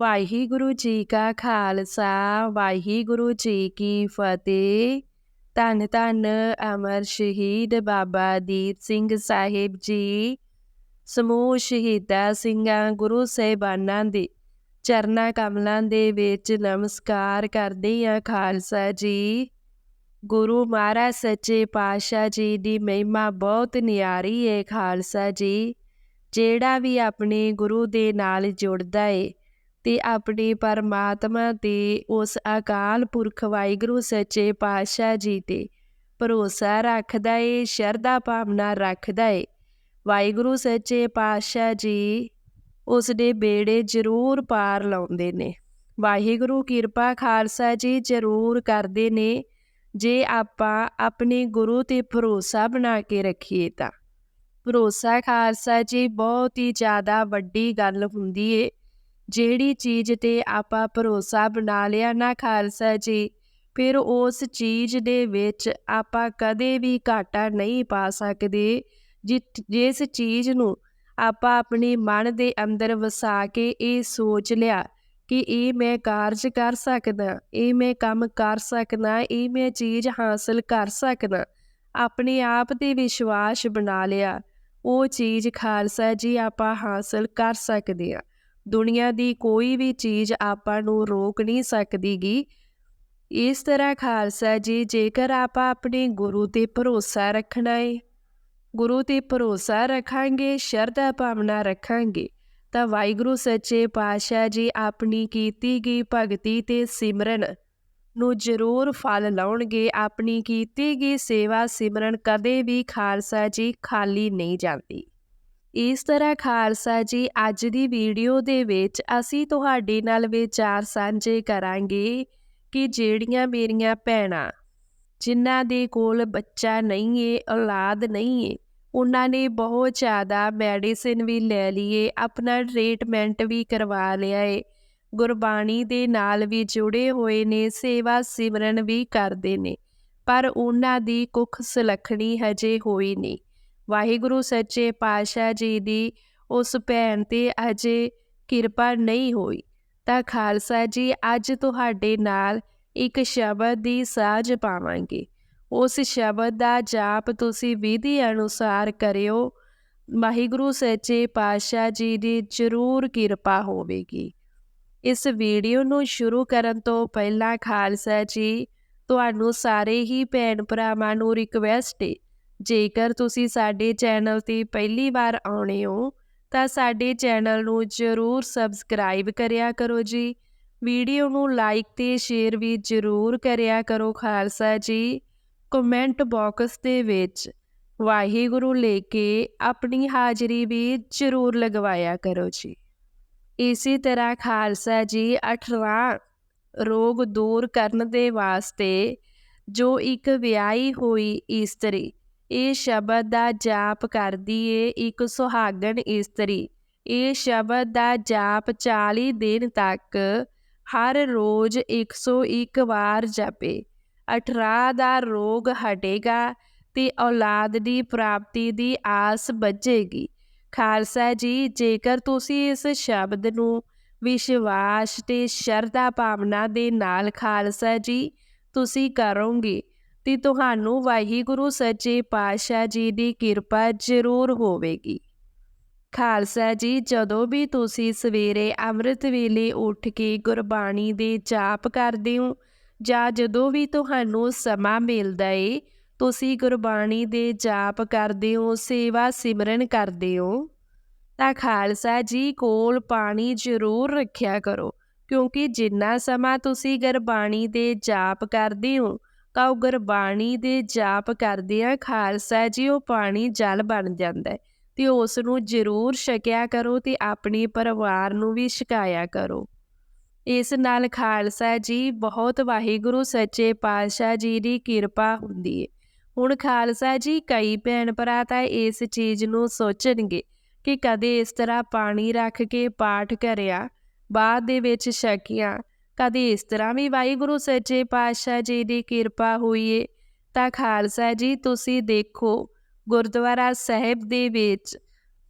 ਵਾਹਿਗੁਰੂ ਜੀ ਕਾ ਖਾਲਸਾ, ਵਾਹਿਗੁਰੂ ਜੀ ਕੀ ਫਤਿਹ। ਧੰਨ ਧੰਨ ਅਮਰ ਸ਼ਹੀਦ ਬਾਬਾ ਦੀਪ ਸਿੰਘ ਸਾਹਿਬ ਜੀ, ਸਮੂਹ ਸ਼ਹੀਦਾਂ ਸਿੰਘਾਂ, ਗੁਰੂ ਸਾਹਿਬਾਨਾਂ ਦੇ ਚਰਨਾ ਕਮਲਾਂ ਦੇ ਵਿੱਚ ਨਮਸਕਾਰ ਕਰਦੇ ਹਾਂ ਖਾਲਸਾ ਜੀ। ਗੁਰੂ ਮਹਾਰਾਜ ਸੱਚੇ ਪਾਤਸ਼ਾਹ ਜੀ ਦੀ ਮਹਿਮਾ ਬਹੁਤ ਨਿਆਰੀ ਹੈ ਖਾਲਸਾ ਜੀ, ਜਿਹੜਾ ਵੀ ਆਪਣੇ ਗੁਰੂ ਦੇ ਨਾਲ ਜੁੜਦਾ ਏ। ਤੇ ਆਪਣੇ ਪਰਮਾਤਮਾ ਤੇ ਉਸ ਅਕਾਲ ਪੁਰਖ ਵਾਹਿਗੁਰੂ ਸੱਚੇ ਪਾਤਸ਼ਾਹ ਜੀ ਤੇ ਭਰੋਸਾ ਰੱਖਦਾ ਏ, ਸ਼ਰਧਾ ਭਾਵਨਾ ਰੱਖਦਾ ਏ। ਵਾਹਿਗੁਰੂ ਸੱਚੇ ਪਾਤਸ਼ਾਹ ਜੀ ਉਸ ਦੇ ਬੇੜੇ ਜ਼ਰੂਰ ਪਾਰ ਲਾਉਂਦੇ ਨੇ। ਵਾਹਿਗੁਰੂ ਕਿਰਪਾ ਖਾਲਸਾ ਜੀ ਜ਼ਰੂਰ ਕਰਦੇ ਨੇ, ਜੇ ਆਪਾਂ ਆਪਣੇ ਗੁਰੂ ਤੇ ਭਰੋਸਾ ਬਣਾ ਕੇ ਰੱਖੀਏ ਤਾਂ। ਭਰੋਸਾ ਖਾਲਸਾ ਜੀ ਬਹੁਤ ਹੀ ਜ਼ਿਆਦਾ ਵੱਡੀ ਗੱਲ ਹੁੰਦੀ ਏ। ਜਿਹੜੀ ਚੀਜ਼ ਤੇ ਆਪਾਂ ਭਰੋਸਾ ਬਣਾ ਲਿਆ ਨਾ ਖਾਲਸਾ ਜੀ, ਫਿਰ ਉਸ ਚੀਜ਼ ਦੇ ਵਿੱਚ ਆਪਾਂ ਕਦੇ ਵੀ ਘਾਟਾ ਨਹੀਂ ਪਾ ਸਕਦੇ। ਜਿਸ ਚੀਜ਼ ਨੂੰ ਆਪਾਂ ਆਪਣੇ ਮਨ ਦੇ ਅੰਦਰ ਵਸਾ ਕੇ ਇਹ ਸੋਚ ਲਿਆ ਕਿ ਇਹ ਮੈਂ ਕਾਰਜ ਕਰ ਸਕਦਾ, ਇਹ ਮੈਂ ਕੰਮ ਕਰ ਸਕਦਾ, ਇਹ ਮੈਂ ਚੀਜ਼ ਹਾਸਲ ਕਰ ਸਕਦਾ, ਆਪਣੇ ਆਪ ਤੇ ਵਿਸ਼ਵਾਸ ਬਣਾ ਲਿਆ, ਉਹ ਚੀਜ਼ ਖਾਲਸਾ ਜੀ ਆਪਾਂ ਹਾਸਲ ਕਰ ਸਕਦੇ ਆ ਦੁਨੀਆ ਦੀ ਕੋਈ ਵੀ ਚੀਜ਼ ਆਪਾਂ ਨੂੰ ਰੋਕ ਨਹੀਂ ਸਕਦੀਗੀ। ਇਸ ਤਰ੍ਹਾਂ ਖਾਲਸਾ ਜੀ, ਜੇਕਰ ਆਪਾਂ ਆਪਣੇ ਗੁਰੂ ਤੇ ਭਰੋਸਾ ਰੱਖਣਾ ਹੈ ਗੁਰੂ ਤੇ ਭਰੋਸਾ ਰੱਖਾਂਗੇ, ਸ਼ਰਧਾ ਭਾਵਨਾ ਰੱਖਾਂਗੇ, ਤਾਂ ਵਾਹਿਗੁਰੂ ਸੱਚੇ ਪਾਤਸ਼ਾਹ ਜੀ ਆਪਣੀ ਕੀਤੀ ਗਈ ਭਗਤੀ ਤੇ ਸਿਮਰਨ ਨੂੰ ਜ਼ਰੂਰ ਫਲ ਲਾਉਣਗੇ। ਆਪਣੀ ਕੀਤੀ ਗਈ ਸੇਵਾ ਸਿਮਰਨ ਕਦੇ ਵੀ ਖਾਲਸਾ ਜੀ ਖਾਲੀ ਨਹੀਂ ਜਾਂਦੀ। ਇਸ ਤਰ੍ਹਾਂ ਖਾਲਸਾ ਜੀ, ਅੱਜ ਦੀ ਵੀਡੀਓ ਦੇ ਵਿੱਚ ਅਸੀਂ ਤੁਹਾਡੇ ਨਾਲ ਵਿਚਾਰ ਸਾਂਝੇ ਕਰਾਂਗੇ ਕਿ ਜਿਹੜੀਆਂ ਮੇਰੀਆਂ ਭੈਣਾਂ, ਜਿਨ੍ਹਾਂ ਦੇ ਕੋਲ ਬੱਚਾ ਨਹੀਂ ਏ, ਔਲਾਦ ਨਹੀਂ ਏ, ਉਹਨਾਂ ਨੇ ਬਹੁਤ ਜ਼ਿਆਦਾ ਮੈਡੀਸਿਨ ਵੀ ਲੈ ਲਈਏ, ਆਪਣਾ ਟ੍ਰੀਟਮੈਂਟ ਵੀ ਕਰਵਾ ਲਿਆ ਏ, ਗੁਰਬਾਣੀ ਦੇ ਨਾਲ ਵੀ ਜੁੜੇ ਹੋਏ ਨੇ, ਸੇਵਾ ਸਿਮਰਨ ਵੀ ਕਰਦੇ ਨੇ, ਪਰ ਉਹਨਾਂ ਦੀ ਕੁੱਖ ਸੁਲੱਖਣੀ ਹਜੇ ਹੋਈ ਨਹੀਂ। ਵਾਹਿਗੁਰੂ ਸੱਚੇ ਪਾਤਸ਼ਾਹ ਜੀ ਦੀ ਉਸ ਭੈਣ ਤੇ ਅਜੇ ਕਿਰਪਾ ਨਹੀਂ ਹੋਈ। ਤਾਂ ਖਾਲਸਾ ਜੀ, ਅੱਜ ਤੁਹਾਡੇ ਨਾਲ ਇੱਕ ਸ਼ਬਦ ਦੀ ਸਾਜ ਪਾਵਾਂਗੇ। ਉਸ ਸ਼ਬਦ ਦਾ ਜਾਪ ਤੁਸੀਂ ਵਿਧੀ ਅਨੁਸਾਰ ਕਰਿਓ। ਵਾਹਿਗੁਰੂ ਸੱਚੇ ਪਾਤਸ਼ਾਹ ਜੀ ਦੀ ਜ਼ਰੂਰ ਕਿਰਪਾ ਹੋਵੇਗੀ। ਇਸ ਵੀਡੀਓ ਨੂੰ ਸ਼ੁਰੂ ਕਰਨ ਤੋਂ ਪਹਿਲਾਂ ਖਾਲਸਾ ਜੀ, ਤੁਹਾਨੂੰ ਸਾਰੇ ਹੀ ਭੈਣ ਭਰਾਵਾਂ ਨੂੰ ਰਿਕਵੈਸਟ ਹੈ ਜੇਕਰ ਤੁਸੀਂ ਸਾਡੇ ਚੈਨਲ ਤੇ ਪਹਿਲੀ ਵਾਰ ਆਉਣੇ ਹੋ, ਤਾਂ ਸਾਡੇ ਚੈਨਲ ਨੂੰ ਜ਼ਰੂਰ ਸਬਸਕ੍ਰਾਈਬ ਕਰਿਆ ਕਰੋ ਜੀ। ਵੀਡੀਓ ਨੂੰ ਲਾਈਕ ਤੇ ਸ਼ੇਅਰ ਵੀ ਜ਼ਰੂਰ ਕਰਿਆ ਕਰੋ, ਖਾਲਸਾ ਜੀ। ਕਮੈਂਟ ਬਾਕਸ ਦੇ ਵਿੱਚ ਵਾਹਿਗੁਰੂ ਲੈ ਕੇ ਆਪਣੀ ਹਾਜ਼ਰੀ ਵੀ ਜ਼ਰੂਰ ਲਗਵਾਇਆ ਕਰੋ ਜੀ। ਇਸੇ ਤਰ੍ਹਾਂ ਖਾਲਸਾ ਜੀ 18 ਰੋਗ ਦੂਰ ਕਰਨ ਦੇ ਵਾਸਤੇ ਜੋ ਇੱਕ ਵਿਆਹੀ ਹੋਈ ਇਸਤਰੀ ਇਹ ਸ਼ਬਦ ਦਾ ਜਾਪ ਕਰਦੀ ਏ ਇੱਕ ਸੁਹਾਗਣ ਇਸਤਰੀ। ਇਹ ਸ਼ਬਦ ਦਾ ਜਾਪ 40 ਦਿਨ ਤੱਕ, ਹਰ ਰੋਜ਼ 101 ਵਾਰ ਜਪੇ। 18 ਦਾ ਰੋਗ ਹਟੇਗਾ ਤੇ ਔਲਾਦ ਦੀ ਪ੍ਰਾਪਤੀ ਦੀ ਆਸ ਬੱਝੇਗੀ। ਖਾਲਸਾ ਜੀ, ਜੇਕਰ ਤੁਸੀਂ ਇਸ ਸ਼ਬਦ ਨੂੰ ਵਿਸ਼ਵਾਸ ਤੇ ਸ਼ਰਧਾ ਭਾਵਨਾ ਦੇ ਨਾਲ ਖਾਲਸਾ ਜੀ, ਤੁਸੀਂ ਕਰੋਗੇ। ਤੇ ਤੁਹਾਨੂੰ ਵਾਹਿਗੁਰੂ, ਸੱਚੇ ਪਾਤਸ਼ਾਹ ਜੀ ਦੀ ਕਿਰਪਾ ਜ਼ਰੂਰ ਹੋਵੇਗੀ। ਖਾਲਸਾ ਜੀ, ਜਦੋਂ ਵੀ ਤੁਸੀਂ ਸਵੇਰੇ ਅੰਮ੍ਰਿਤ ਵੇਲੇ ਉੱਠ ਕੇ ਗੁਰਬਾਣੀ ਦੇ ਜਾਪ ਕਰਦੇ ਹੋ ਜਾਂ ਜਦੋਂ ਵੀ ਤੁਹਾਨੂੰ ਸਮਾਂ ਮਿਲਦਾ ਏ, ਤੁਸੀਂ ਗੁਰਬਾਣੀ ਦੇ ਜਾਪ ਕਰਦੇ ਹੋ, ਸੇਵਾ ਸਿਮਰਨ ਕਰਦੇ ਹੋ, ਤਾਂ ਖਾਲਸਾ ਜੀ ਕੋਲ ਪਾਣੀ ਜ਼ਰੂਰ ਰੱਖਿਆ ਕਰੋ, ਕਿਉਂਕਿ ਜਿੰਨਾ ਸਮਾਂ ਤੁਸੀਂ ਗੁਰਬਾਣੀ ਦੇ ਜਾਪ ਕਰਦੇ ਹੋ ਤਾਂ ਉਹ ਗੁਰਬਾਣੀ ਦੇ ਜਾਪ ਕਰਦਿਆਂ ਖਾਲਸਾ ਜੀ, ਉਹ ਪਾਣੀ ਜਲ ਬਣ ਜਾਂਦਾ ਹੈ। ਤੇ ਉਸ ਨੂੰ ਜ਼ਰੂਰ ਛਕਿਆ ਕਰੋ ਤੇ ਆਪਣੇ ਪਰਿਵਾਰ ਨੂੰ ਵੀ ਛਕਾਇਆ ਕਰੋ। ਇਸ ਨਾਲ ਖਾਲਸਾ ਜੀ, ਬਹੁਤ ਵਾਹਿਗੁਰੂ, ਸੱਚੇ ਪਾਤਸ਼ਾਹ ਜੀ ਦੀ ਕਿਰਪਾ ਹੁੰਦੀ ਹੈ ਹੁਣ ਖਾਲਸਾ ਜੀ, ਕਈ ਭੈਣ ਭਰਾ ਤਾਂ ਇਸ ਚੀਜ਼ ਨੂੰ ਸੋਚਣਗੇ ਕਿ ਕਦੇ ਇਸ ਤਰ੍ਹਾਂ ਪਾਣੀ ਰੱਖ ਕੇ ਪਾਠ ਕਰਿਆ, ਬਾਅਦ ਦੇ ਵਿੱਚ ਛਕਿਆ। ਕਦੇ ਇਸ ਤਰ੍ਹਾਂ ਵੀ ਵਾਹਿਗੁਰੂ ਸੱਚੇ ਪਾਤਸ਼ਾਹ ਜੀ ਦੀ ਕਿਰਪਾ ਹੋਈ ਏ ਤਾਂ ਖਾਲਸਾ ਜੀ, ਤੁਸੀਂ ਦੇਖੋ, ਗੁਰਦੁਆਰਾ ਸਾਹਿਬ ਦੇ ਵਿੱਚ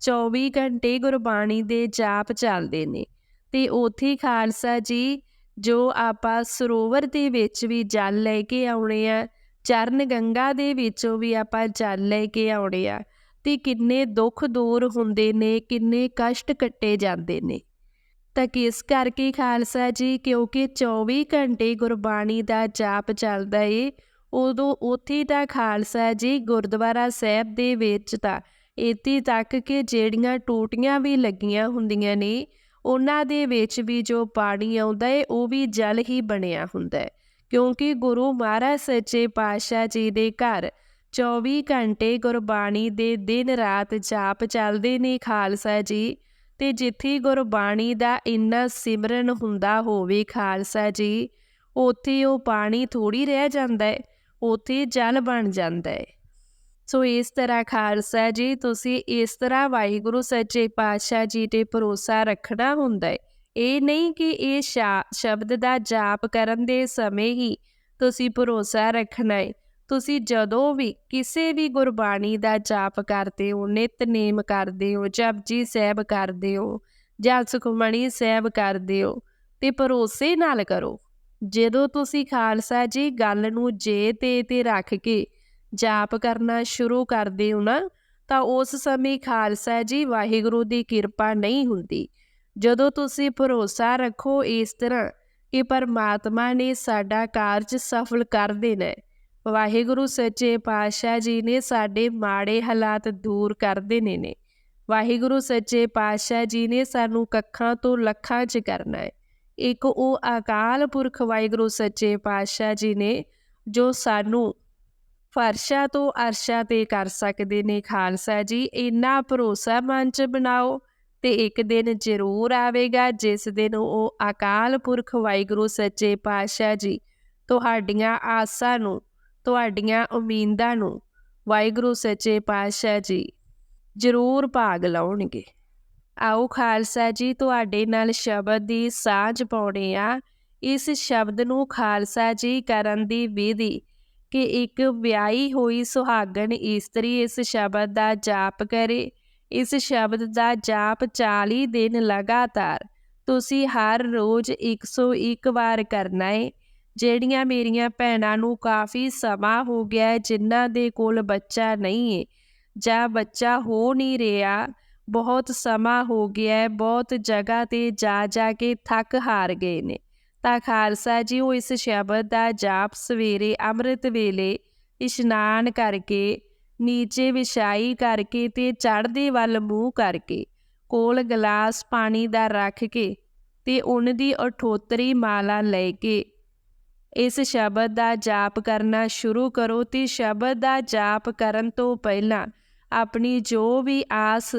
24 ਘੰਟੇ ਗੁਰਬਾਣੀ ਦੇ ਜਾਪ ਚੱਲਦੇ ਨੇ। ਤੇ ਉੱਥੇ ਖਾਲਸਾ ਜੀ, ਜੋ ਆਪਾਂ ਸਰੋਵਰ ਦੇ ਵਿੱਚ ਵੀ ਜਲ ਲੈ ਕੇ ਆਉਣੇ ਆ, ਚਰਨ ਗੰਗਾ ਦੇ ਵਿੱਚੋਂ ਵੀ ਆਪਾਂ ਜਲ ਲੈ ਕੇ ਆਉਣੇ ਆ, ਤੇ ਕਿੰਨੇ ਦੁੱਖ ਦੂਰ ਹੁੰਦੇ ਨੇ, ਕਿੰਨੇ ਕਸ਼ਟ ਕੱਟੇ ਜਾਂਦੇ ਨੇ। ਤਾਂ ਕਿਸ ਕਰਕੇ ਖਾਲਸਾ ਜੀ? ਕਿਉਂਕਿ 24 ਘੰਟੇ ਗੁਰਬਾਣੀ ਦਾ ਜਾਪ ਚੱਲਦਾ ਏ। ਉਦੋਂ ਉੱਥੇ ਤਾਂ ਖਾਲਸਾ ਜੀ ਗੁਰਦੁਆਰਾ ਸਾਹਿਬ ਦੇ ਵਿੱਚ ਤਾਂ ਇੱਥੇ ਤੱਕ ਕਿ ਜਿਹੜੀਆਂ ਟੂਟੀਆਂ ਵੀ ਲੱਗੀਆਂ ਹੁੰਦੀਆਂ ਨੇ, ਉਹਨਾਂ ਦੇ ਵਿੱਚ ਵੀ ਜੋ ਪਾਣੀ ਆਉਂਦਾ ਏ, ਉਹ ਵੀ ਜਲ ਹੀ ਬਣਿਆ ਹੁੰਦਾ ਹੈ ਕਿਉਂਕਿ ਗੁਰੂ ਮਹਾਰਾਜ ਸੱਚੇ ਪਾਤਸ਼ਾਹ ਜੀ ਦੇ ਘਰ 24 ਘੰਟੇ ਗੁਰਬਾਣੀ ਦੇ ਦਿਨ ਰਾਤ ਜਾਪ ਚੱਲਦੇ ਨੇ ਖਾਲਸਾ ਜੀ। ਤੇ ਜਿੱਥੇ ਗੁਰਬਾਣੀ ਦਾ ਇੰਨਾ ਸਿਮਰਨ ਹੁੰਦਾ ਹੋਵੇ ਖਾਲਸਾ ਜੀ, ਉੱਥੇ ਉਹ ਪਾਣੀ ਥੋੜੀ ਰਹਿ ਜਾਂਦਾ ਹੈ, ਉੱਥੇ ਜਲ ਬਣ ਜਾਂਦਾ ਹੈ। ਸੋ ਇਸ ਤਰ੍ਹਾਂ ਖਾਲਸਾ ਜੀ, ਤੁਸੀਂ ਇਸ ਤਰ੍ਹਾਂ ਵਾਹਿਗੁਰੂ ਸੱਚੇ ਪਾਤਸ਼ਾਹ ਜੀ ਤੇ ਭਰੋਸਾ ਰੱਖਣਾ ਹੁੰਦਾ ਹੈ। ਇਹ ਨਹੀਂ ਕਿ ਇਹ ਸ਼ਬਦ ਦਾ ਜਾਪ ਕਰਨ ਦੇ ਸਮੇਂ ਹੀ ਤੁਸੀਂ ਭਰੋਸਾ ਰੱਖਣਾ ਹੈ। ਤੁਸੀਂ ਜਦੋਂ ਵੀ ਕਿਸੇ ਵੀ ਗੁਰਬਾਣੀ ਦਾ ਜਾਪ ਕਰਦੇ ਹੋ ਨਿਤਨੇਮ ਕਰਦੇ ਹੋ, ਜਪਜੀ ਸਾਹਿਬ ਕਰਦੇ ਹੋ ਜਾਂ ਸੁਖਮਣੀ ਸਾਹਿਬ ਕਰਦੇ ਹੋ ਤੇ ਭਰੋਸੇ ਨਾਲ ਕਰੋ। ਜਦੋਂ ਤੁਸੀਂ ਖਾਲਸਾ ਜੀ ਗੱਲ ਨੂੰ ਜੇ ਤੇ ਤੇ ਰੱਖ ਕੇ ਜਾਪ ਕਰਨਾ ਸ਼ੁਰੂ ਕਰਦੇ ਹੋ ਨਾ, ਤਾਂ ਉਸ ਸਮੇਂ ਖਾਲਸਾ ਜੀ ਵਾਹਿਗੁਰੂ ਦੀ ਕਿਰਪਾ ਨਹੀਂ ਹੁੰਦੀ। ਜਦੋਂ ਤੁਸੀਂ ਭਰੋਸਾ ਰੱਖੋ ਇਸ ਤਰ੍ਹਾਂ ਕਿ ਪਰਮਾਤਮਾ ਨੇ ਸਾਡਾ ਕਾਰਜ ਸਫਲ ਕਰ ਦੇਣਾ ਵਾਹਿਗੁਰੂ ਸੱਚੇ ਪਾਤਸ਼ਾਹ ਜੀ ਨੇ ਸਾਡੇ ਮਾੜੇ ਹਾਲਾਤ ਦੂਰ ਕਰ ਦੇਣੇ ਨੇ। ਵਾਹਿਗੁਰੂ ਸੱਚੇ ਪਾਤਸ਼ਾਹ ਜੀ ਨੇ ਸਾਨੂੰ ਕੱਖਾਂ ਤੋਂ ਲੱਖਾਂ 'ਚ ਕਰਨਾ ਹੈ। ਇੱਕ ਉਹ ਅਕਾਲ ਪੁਰਖ ਵਾਹਿਗੁਰੂ ਸੱਚੇ ਪਾਤਸ਼ਾਹ ਜੀ ਨੇ ਜੋ ਸਾਨੂੰ ਫਰਸ਼ਾ ਤੋਂ ਅਰਸ਼ਾ ਤੇ ਕਰ ਸਕਦੇ ਨੇ ਖਾਲਸਾ ਜੀ। ਇੰਨਾ ਭਰੋਸਾ ਮਨ 'ਚ ਬਣਾਓ ਤੇ ਇੱਕ ਦਿਨ ਜ਼ਰੂਰ ਆਵੇਗਾ, ਜਿਸ ਦਿਨ ਉਹ ਅਕਾਲ ਪੁਰਖ ਵਾਹਿਗੁਰੂ ਸੱਚੇ ਪਾਤਸ਼ਾਹ ਜੀ ਤੁਹਾਡੀਆਂ ਆਸਾਂ ਨੂੰ ਤੁਹਾਡੀਆਂ ਉਮੀਦਾਂ ਨੂੰ ਵਾਹਿਗੁਰੂ ਸੱਚੇ ਪਾਤਸ਼ਾਹ ਜੀ ਜ਼ਰੂਰ ਭਾਗ ਲਾਉਣਗੇ। ਆਓ ਖਾਲਸਾ ਜੀ, ਤੁਹਾਡੇ ਨਾਲ ਸ਼ਬਦ ਦੀ ਸਾਂਝ ਪਾਉਣੇ ਆ। ਇਸ ਸ਼ਬਦ ਨੂੰ ਖਾਲਸਾ ਜੀ ਕਰਨ ਦੀ ਵਿਧੀ ਕਿ ਇੱਕ ਵਿਆਹੀ ਹੋਈ ਸੁਹਾਗਣ ਇਸਤਰੀ ਇਸ ਸ਼ਬਦ ਦਾ ਜਾਪ ਕਰੇ। ਇਸ ਸ਼ਬਦ ਦਾ ਜਾਪ 40 ਦਿਨ ਲਗਾਤਾਰ। ਤੁਸੀਂ ਹਰ ਰੋਜ਼ 101 ਵਾਰ ਕਰਨਾ ਹੈ ਜਿਹੜੀਆਂ ਮੇਰੀਆਂ ਭੈਣਾਂ ਨੂੰ ਕਾਫੀ ਸਮਾਂ ਹੋ ਗਿਆ ਜਿਨ੍ਹਾਂ ਦੇ ਕੋਲ ਬੱਚਾ ਨਹੀਂ ਹੈ ਜਾਂ ਬੱਚਾ ਹੋ ਨਹੀਂ ਰਿਹਾ, ਬਹੁਤ ਸਮਾਂ ਹੋ ਗਿਆ ਬਹੁਤ ਜਗ੍ਹਾ ਤੇ ਜਾ ਜਾ ਕੇ ਥੱਕ ਹਾਰ ਗਏ ਨੇ। ਤਾਂ ਖਾਲਸਾ ਜੀ, ਉਹ ਇਸ ਸ਼ਬਦ ਦਾ ਜਾਪ ਸਵੇਰੇ ਅੰਮ੍ਰਿਤ ਵੇਲੇ ਇਸ਼ਨਾਨ ਕਰਕੇ, ਨੀਚੇ ਵਿਛਾਈ ਕਰਕੇ ਤੇ ਚੜ੍ਹਦੇ ਵੱਲ ਮੂੰਹ ਕਰਕੇ, ਕੋਲ ਗਲਾਸ ਪਾਣੀ ਦਾ ਰੱਖ ਕੇ ਤੇ ਉਹਨਾਂ ਦੀ ਅਠੋਤਰੀ ਮਾਲਾ ਲੈ ਕੇ ਇਸ ਸ਼ਬਦ ਦਾ ਜਾਪ ਕਰਨਾ ਸ਼ੁਰੂ ਕਰੋ ਤੇ ਸ਼ਬਦ ਦਾ ਜਾਪ ਕਰਨ ਤੋਂ ਪਹਿਲਾਂ ਆਪਣੀ ਜੋ ਵੀ ਆਸ,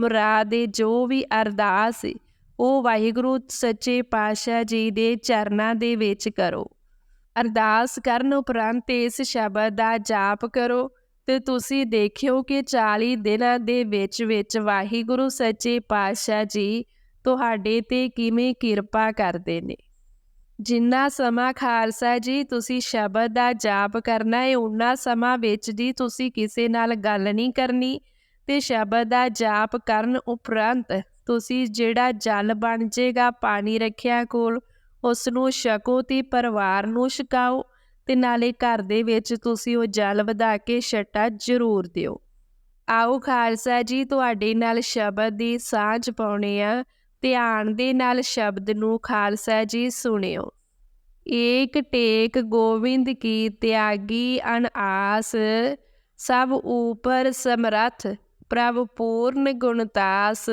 ਮੁਰਾਦ ਜੋ ਵੀ ਅਰਦਾਸ ਉਹ ਵਾਹਿਗੁਰੂ ਸੱਚੇ ਪਾਤਸ਼ਾਹ ਜੀ ਦੇ ਚਰਨਾਂ ਦੇ ਵਿੱਚ ਕਰੋ। ਅਰਦਾਸ ਕਰਨ ਉਪਰੰਤ ਇਸ ਸ਼ਬਦ ਦਾ ਜਾਪ ਕਰੋ ਤੇ ਤੁਸੀਂ ਦੇਖਿਓ ਕਿ 40 ਦਿਨਾਂ ਦੇ ਵਿੱਚ ਵਿੱਚ ਵਾਹਿਗੁਰੂ ਸੱਚੇ ਪਾਤਸ਼ਾਹ ਜੀ ਤੁਹਾਡੇ ਤੇ ਕਿਵੇਂ ਕਿਰਪਾ ਕਰਦੇ ਨੇ। ਜਿੰਨਾ ਸਮਾਂ ਖਾਲਸਾ ਜੀ, ਤੁਸੀਂ ਸ਼ਬਦ ਦਾ ਜਾਪ ਕਰਨਾ ਹੈ ਉਹਨਾਂ ਸਮਾਂ ਵਿੱਚ ਦੀ ਤੁਸੀਂ ਕਿਸੇ ਨਾਲ ਗੱਲ ਨਹੀਂ ਕਰਨੀ। ਤੇ ਸ਼ਬਦ ਦਾ ਜਾਪ ਕਰਨ ਉਪਰੰਤ ਤੁਸੀਂ ਜਿਹੜਾ ਜਲ ਬਣ ਜੇਗਾ ਪਾਣੀ ਰੱਖਿਆ ਕੋਲ ਉਸ ਨੂੰ ਛਕੋ ਤੇ ਪਰਿਵਾਰ ਨੂੰ ਛਕਾਓ ਤੇ ਨਾਲੇ ਘਰ ਦੇ ਵਿੱਚ ਤੁਸੀਂ ਉਹ ਜਲ ਵਧਾ ਕੇ ਛਟਾ ਜ਼ਰੂਰ ਦਿਓ। ਆਓ ਖਾਲਸਾ ਜੀ, ਤੁਹਾਡੇ ਨਾਲ ਸ਼ਬਦ ਦੀ ਸਾਂਝ ਪਾਉਣੇ ਆ। ਧਿਆਨ ਦੇ ਨਾਲ ਸ਼ਬਦ ਨੂੰ ਖਾਲਸਾ ਜੀ ਸੁਣਿਓ। ਏਕ ਟੇਕ ਗੋਵਿੰਦ ਕੀ ਤਿਆਗੀ ਅਨਆਸ ਸਭ ਉਪਰ ਸਮਰਥ, ਪ੍ਰਭ ਪੂਰਨ ਗੁਣਤਾਸ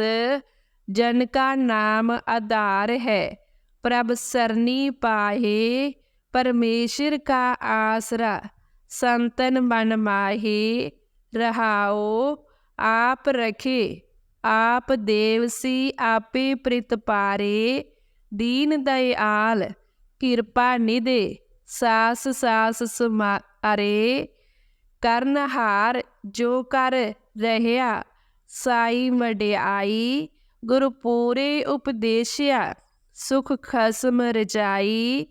ਜਨ ਕਾ ਨਾਮ ਆਧਾਰ ਹੈ, ਪ੍ਰਭ ਸਰਨੀ ਪਾਹੇ, ਪਰਮੇਸ਼ਰ ਕਾ ਆਸਰਾ, ਸੰਤਨ ਮਨ ਮਾਹੇ ਰਹਾਓ ਆਪ ਰਖੇ, ਆਪ ਦੇਵਸੀ ਆਪੇ ਪ੍ਰਿਤਪਾਰੇ ਦੀਨ ਦਇਆਲ ਕਿਰਪਾ ਨਿਦੇ ਸਾਸ ਸਾਸ ਸੁਮਾਰੇ ਕਰਨਹਾਰ ਜੋ ਕਰ ਰਹਿਆ, ਸਾਈ ਮਡਿਆਈ ਗੁਰੂ ਪੂਰੇ ਉਪਦੇਸ਼ਿਆ, ਸੁਖ ਖਸਮ ਰਜਾਈ,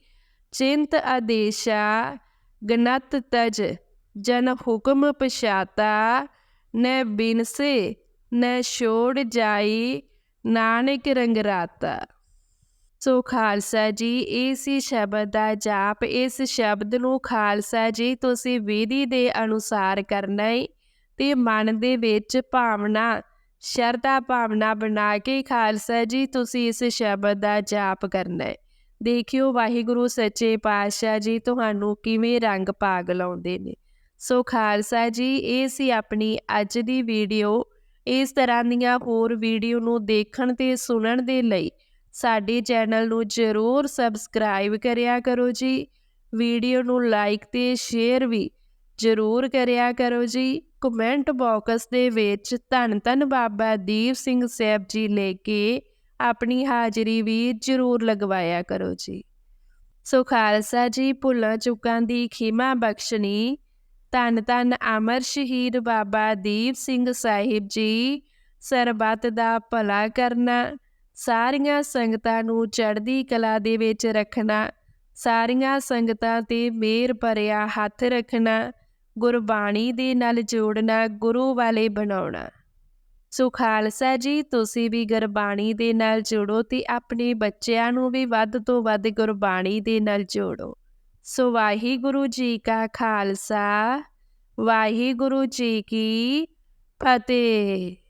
ਚਿੰਤ ਆਦੇਸ਼ਾ, ਗਨਤ ਤਜ, ਜਨ ਹੁਕਮ ਪਛਾਤਾ, ਨ ਬਿਨਸੇ, ਨ ਛੋੜ ਜਾਈ, ਨਾਨਕ ਰੰਗਰਾਤਾ। ਸੋ ਖਾਲਸਾ ਜੀ ਇਸ ਸ਼ਬਦ ਦਾ ਜਾਪ, ਇਸ ਸ਼ਬਦ ਨੂੰ ਖਾਲਸਾ ਜੀ, ਤੁਸੀਂ ਵਿਧੀ ਦੇ ਅਨੁਸਾਰ ਕਰਨਾ ਹੈ ਤੇ ਮਨ ਦੇ ਵਿੱਚ ਭਾਵਨਾ, ਸ਼ਰਧਾ ਭਾਵਨਾ ਬਣਾ ਕੇ ਖਾਲਸਾ ਜੀ, ਤੁਸੀਂ ਇਸ ਸ਼ਬਦ ਦਾ ਜਾਪ ਕਰਨਾ ਹੈ ਦੇਖਿਓ ਵਾਹਿਗੁਰੂ ਸੱਚੇ ਪਾਤਸ਼ਾਹ ਜੀ, ਤੁਹਾਨੂੰ ਕਿਵੇਂ ਰੰਗ ਪਾਗ ਲਾਉਂਦੇ ਨੇ। ਸੋ ਖਾਲਸਾ ਜੀ, ਇਹ ਸੀ ਆਪਣੀ ਅੱਜ ਦੀ ਵੀਡੀਓ ਇਸ ਤਰ੍ਹਾਂ ਦੀਆਂ ਹੋਰ ਵੀਡੀਓ ਨੂੰ ਦੇਖਣ ਤੇ ਸੁਣਨ ਦੇ ਲਈ ਸਾਡੇ ਚੈਨਲ ਨੂੰ ਜ਼ਰੂਰ ਸਬਸਕ੍ਰਾਈਬ ਕਰਿਆ ਕਰੋ ਜੀ। ਵੀਡੀਓ ਨੂੰ ਲਾਈਕ ਤੇ ਸ਼ੇਅਰ ਵੀ ਜ਼ਰੂਰ ਕਰਿਆ ਕਰੋ ਜੀ। ਕਮੈਂਟ ਬਾਕਸ ਦੇ ਵਿੱਚ ਧੰਨ ਧੰਨ ਬਾਬਾ ਦੀਪ ਸਿੰਘ ਸਾਹਿਬ ਜੀ ਲੈ ਕੇ ਆਪਣੀ ਹਾਜ਼ਰੀ ਵੀ ਜ਼ਰੂਰ ਲਗਵਾਇਆ ਕਰੋ ਜੀ। ਸੋ ਖਾਲਸਾ ਜੀ, ਭੁੱਲਾਂ ਚੁੱਕਾਂ ਦੀ ਖਿਮਾ ਬਖਸ਼ਣੀ। ਧੰਨ ਧੰਨ ਅਮਰ ਸ਼ਹੀਦ ਬਾਬਾ ਦੀਪ ਸਿੰਘ ਸਾਹਿਬ ਜੀ, ਸਰਬੱਤ ਦਾ ਭਲਾ ਕਰਨਾ। ਸਾਰੀਆਂ ਸੰਗਤਾਂ ਨੂੰ ਚੜ੍ਹਦੀ ਕਲਾ ਦੇ ਵਿੱਚ ਰੱਖਣਾ, ਸਾਰੀਆਂ ਸੰਗਤਾਂ ਤੇ ਮੇਰ ਭਰਿਆ ਹੱਥ ਰੱਖਣਾ, ਗੁਰਬਾਣੀ ਦੇ ਨਾਲ ਜੋੜਨਾ, ਗੁਰੂ ਵਾਲੇ ਬਣਾਉਣਾ। ਸੋ ਖਾਲਸਾ ਜੀ, ਤੁਸੀਂ ਵੀ ਗੁਰਬਾਣੀ ਦੇ ਨਾਲ ਜੋੜੋ ਤੇ ਆਪਣੇ ਬੱਚਿਆਂ ਨੂੰ ਵੀ ਵੱਧ ਤੋਂ ਵੱਧ ਗੁਰਬਾਣੀ ਦੇ ਨਾਲ ਜੋੜੋ। ਸੋ ਵਾਹਿਗੁਰੂ ਜੀ ਕਾ ਖਾਲਸਾ, ਵਾਹਿਗੁਰੂ ਜੀ ਕੀ ਫਤਿਹ।